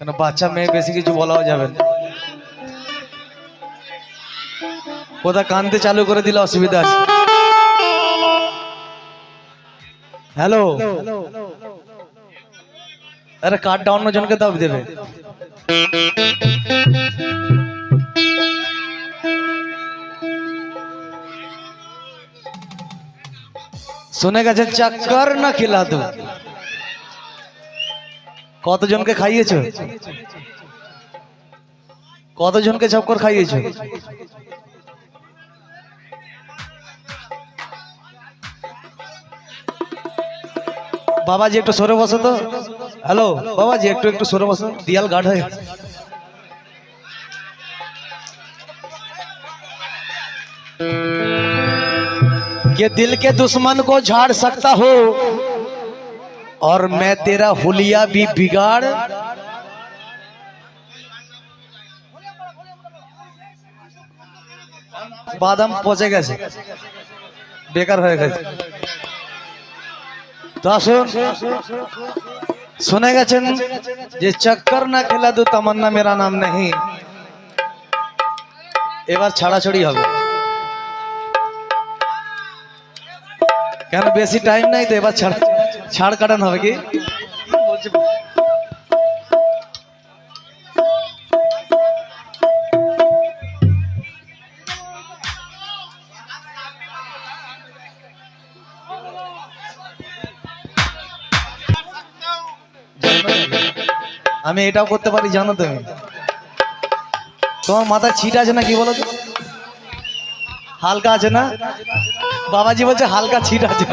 কেন বাচ্চা মেয়ে বেশি কিছু বলাও যাবে না। কোথা কানতে চালু করে দিলে অসুবিধা আছে? হ্যালো আরে কার্ডটা অন্য জনকে দাও, দেবে। শুনে গেছে, চাক্কর না খেলা তো কতজনকে খাইয়েছো কতজনকে চক্কর খাইয়েছো বাবাজি একটু সরে বসো তো হ্যালো বাবাজি একটু একটু সরে বসো দিয়াল গাঢ় হয়ে গেছে। ये दिल के दुश्मन को झाड़ सकता हो और मैं तेरा हुलिया भी बिगाड़ বাদাম পচে গেছে বেকার হয়ে গেছে তো আসুন শুনে গেছেন যে চক্কর না খেলা দু তামান্না মেরা নাম নেই এবার ছাড়াছড়ি হবে কেন বেশি টাইম নাই তো এবার ছাড় ছাড় কাটানো হবে কি? আমি এটাও করতে পারি, জানো তুমি? তোমার মাথায় ছিট আছে না কি বলো তো? হালকা আছে না? বাবাজি বলছে হালকা ছিট আছে।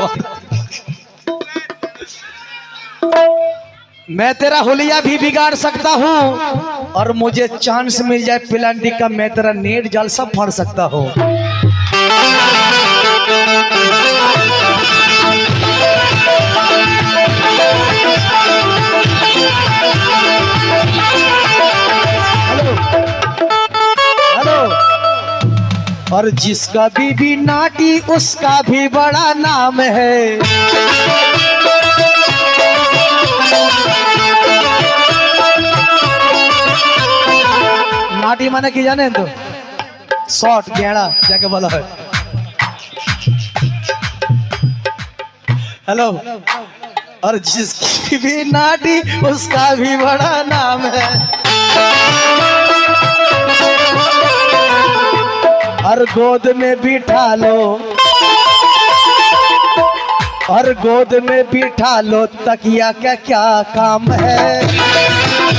मैं तेरा होलिया भी बिगाड़ सकता हूँ और मुझे चांस मिल जाए प्लांटी का, मैं तेरा नेट जाल सब फाड़ सकता हूँ। और जिसका बीबी नाटी, उसका भी बड़ा नाम है। নাটি মানে কি জানেন তো শর্ট গেঁড়া যাকে বলা হয় हेलो और जिसकी भी नाटी उसका भी बड़ा नाम है और गोद में बिठा लो और गोद में बिठा लो तकिया का क्या काम है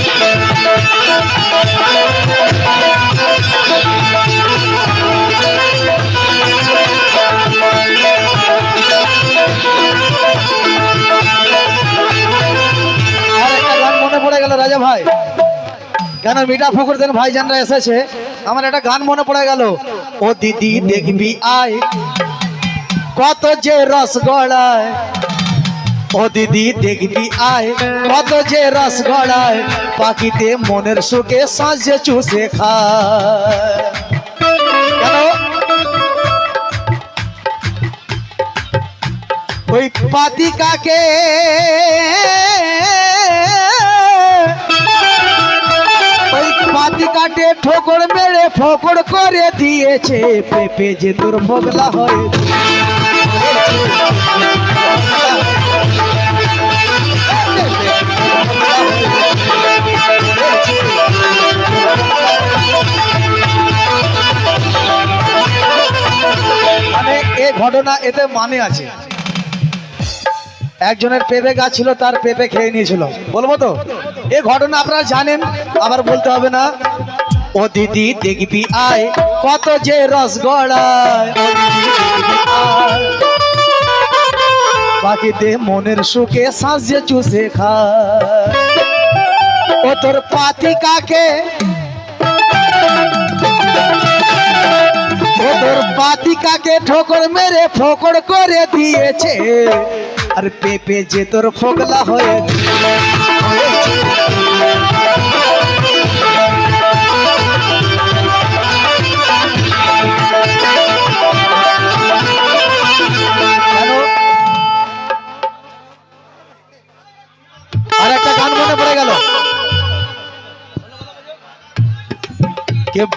আর একটা গান মনে পড়ে গেল রাজা ভাই কেন মিঠা ফুকুর দেন ভাইজানরা এসেছে আমার একটা গান মনে পড়ে গেল ও দিদি দেখবি আয় কত যে রস গড়ায় ও দিদি দেখবি আয়, কত যে রস গড়ায় পাখিতে মনের সুখে সাজে চুষে খায়। ওই পাতিকাকে ওই পাতি কাটে ঠোকর মেরে, ফকর করে দিয়েছে, পেপে যে তোর ভোগলা হয়ে ঘটনা এতে মানে আছে। একজনের পেঁপে গাছ ছিল, তার পেঁপে খেয়ে নিয়েছিল। বলব তো? এ ঘটনা আপনারা জানেন, আবার বলতে হবে না। ও দিদি দেখবি আয়, কত যে রস গড়ায়। ও দিদি দেখবি আয়। পাখিতে মনের সুখে শ্বাস যে চুষে খায়। ও তোর পাতি কাকে? পাতিকাকে ঠোকর মেরে ফোকর করে দিয়েছে। আর পেপে যে তোর ফোকলা হয়ে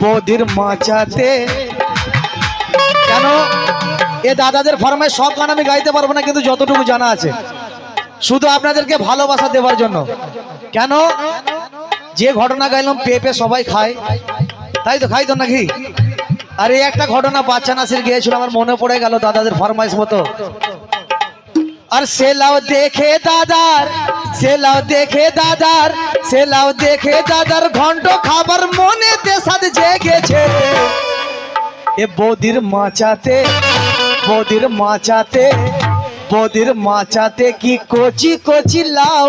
বৌদির মাচাতে কেন? এ দাদাদের ফর্মে সব গান আমি গাইতে পারব না, কিন্তু যতটুকু জানা আছে। শুধু আপনাদেরকে ভালোবাসা দেওয়ার জন্য। কেন? যে ঘটনা গাইলাম, পেঁপে সবাই খায়। তাই তো, খাই তো নাকি? আর এই একটা ঘটনা বাচ্চা নাসির গিয়েছিল, আমার মনে পড়ে গেল দাদাদের ফরমাইশ মতো। আর সে লাও দেখে দাদার সে লাও দেখে দাদার সে লাও দেখে দাদার ঘন্ট খাবার মনেতে সাথে জেগেছে। এ বৌদির মাচাতে বৌদির মাচাতে বৌদির মাচাতে কি কচি কচি লাউ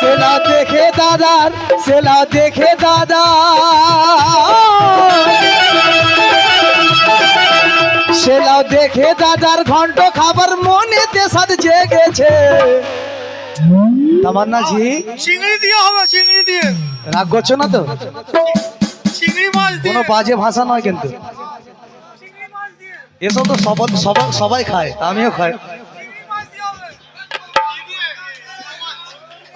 সেলা দেখে দাদার, সেলা দেখে দাদা দেখে দাদার ঘন্ট খাবার মনে দেশাদ জেগেছে তামান্না জি চিংড়ি দিয়ে হবে চিংড়ি দিয়ে। রাগ করছ না তো? চিংড়ি মাছ দিয়ে। কোনো বাজে ভাষা নয় কিন্তু। এসব তো সবাই সবাই সবাই খায় আমিও খাই।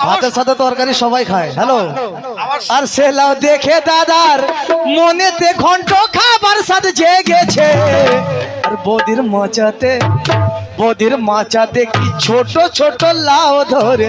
ভাতের সাথে তরকারি সবাই খায় হ্যালো? আর সেলাও দেখে দাদার মনেতে ঘন্ট খাবার সাথে জেগেছে বদির মাচাতে বদির মাচাতে কি ছোট ছোট লাও ধরে